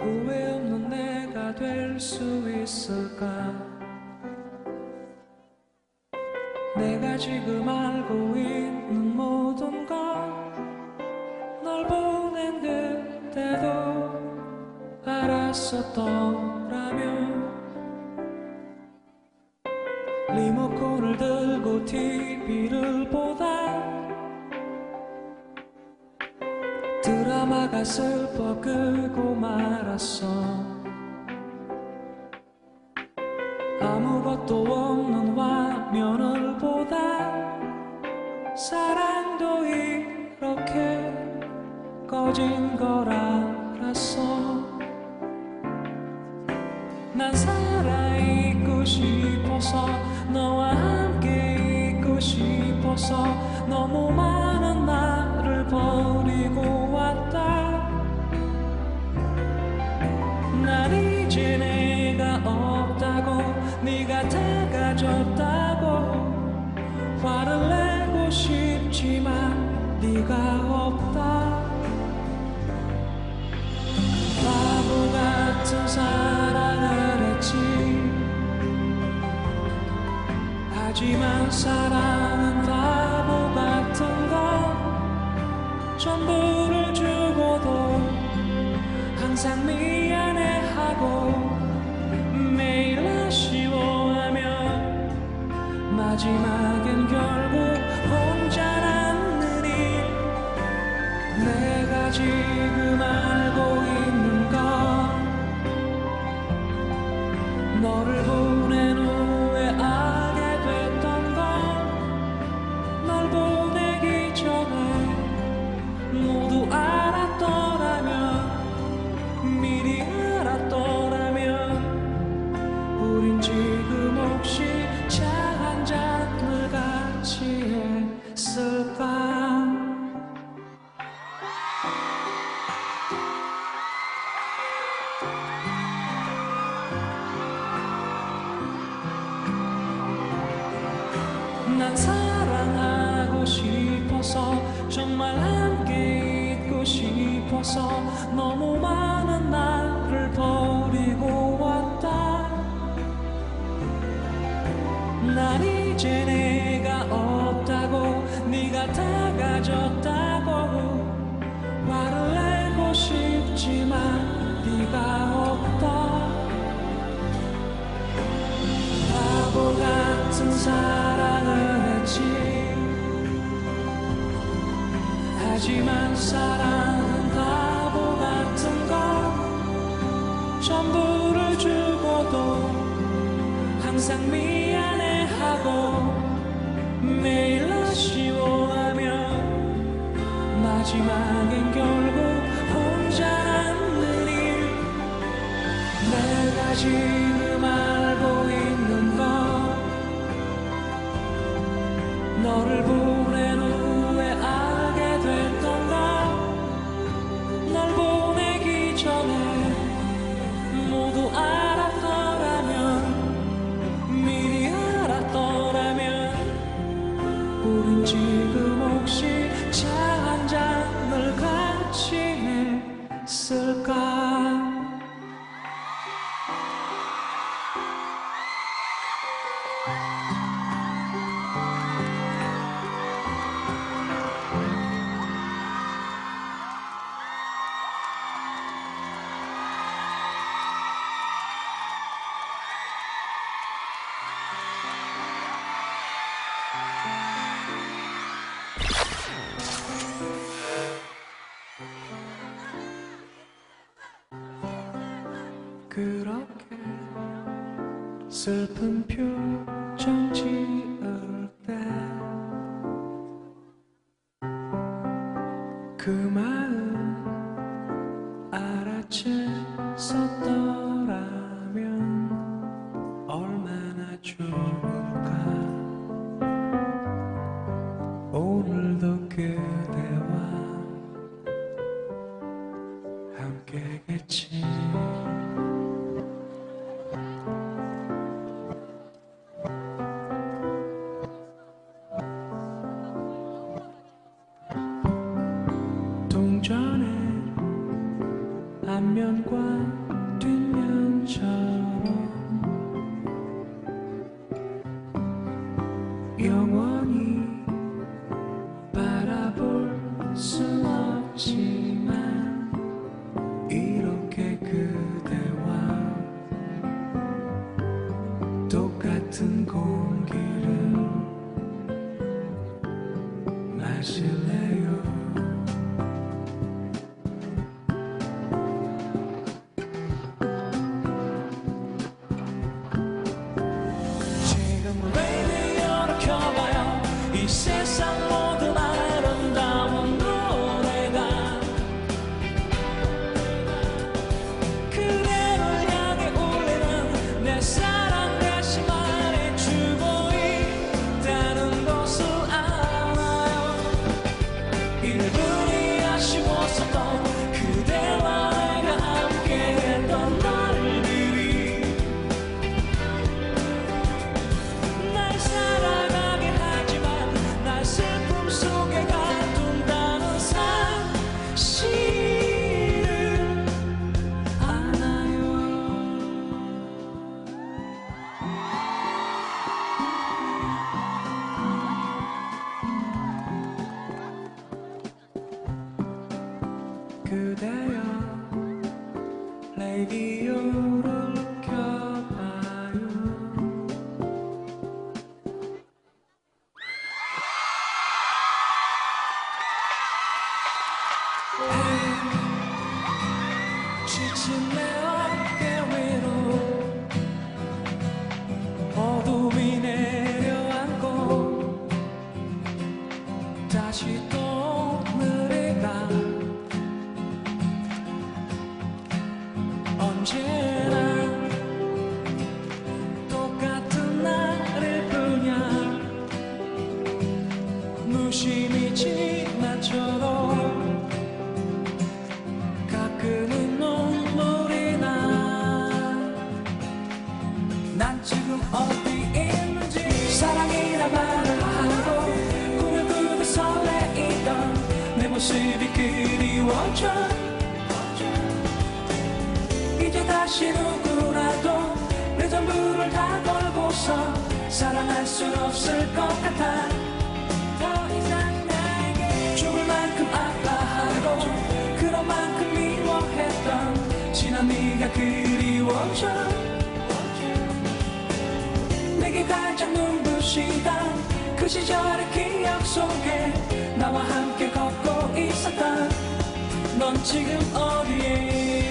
후회 없는 내가 될 수 있을까? 내가 지금 알고 있는 모든 건널 보낸 그때도 알았었더라면 리모컨을 들고 TV를 보다 드라마가 슬퍼 끄고 말았어. 아무것도 없는 화면을 보다 사랑도 이렇게 꺼진 걸 알았어. 난 살아있고 싶어서 너와 함께 있고 싶어서 너무 많은 난 이제 내가 없다고 네가 다 가졌다고. 화를 내고 싶지만 네가 없다. 바보 같은 사랑을 했지. 하지만 사랑은 바보 같은 건 전부를 주고도 항상 미안해 하고 매일 아쉬워하며 마지막엔 결국 혼자 일. 내가 지금 알 우린 지금 혹시 차한 잔을 같이 했을까 하지만 사랑은 바보 같은 건 전부를 주고도 항상 미안해하고 매일 아쉬워하며 마지막엔 결국 혼자 남는 일. 내가 지금 알고 있는 건 너를 보낸 슬픈 표정 지을 때그 마음 알아챘었더 say something. gidiyorum 없을 것 같아. 더 이상 나에게 죽을 만큼 아파하고 그런 만큼 미워했던 지난 네가 그리워져. 내게 가장 눈부시던 그 시절의 기억 속에 나와 함께 걷고 있었던 넌 지금 어디에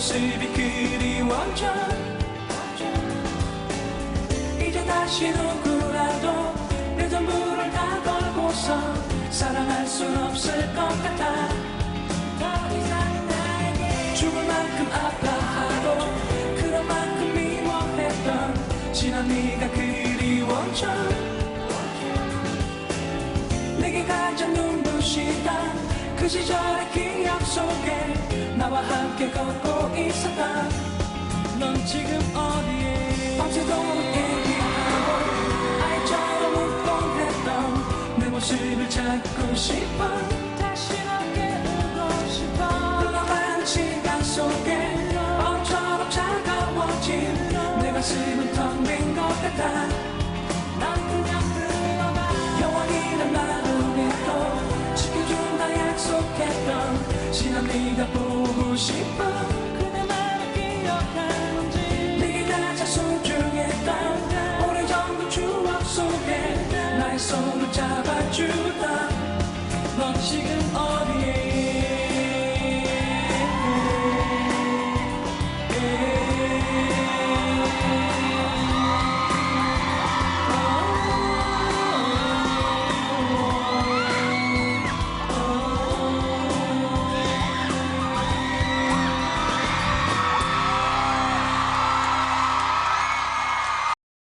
모습이 그리워져 이제 다시 누구라도 내 전부를 다 걸고서 사랑할 순 없을 것 같아. 더 이상 나에게 죽을 만큼 아파하고 그런 만큼 미워했던 지난 네가 그리워져 내게 가장 눈부시던 그 시절의 기억 속에 나와 함께 걷고 있었던 넌 지금 어디에 밤새도록 얘기하고 아이처럼 웃곤 했던 내 모습을 찾고 싶어. 다시 함께 울고 싶어. 흘러가는 시간 속에 밤처럼 차가워진 내 가슴은 텅 빈 것 같아 she.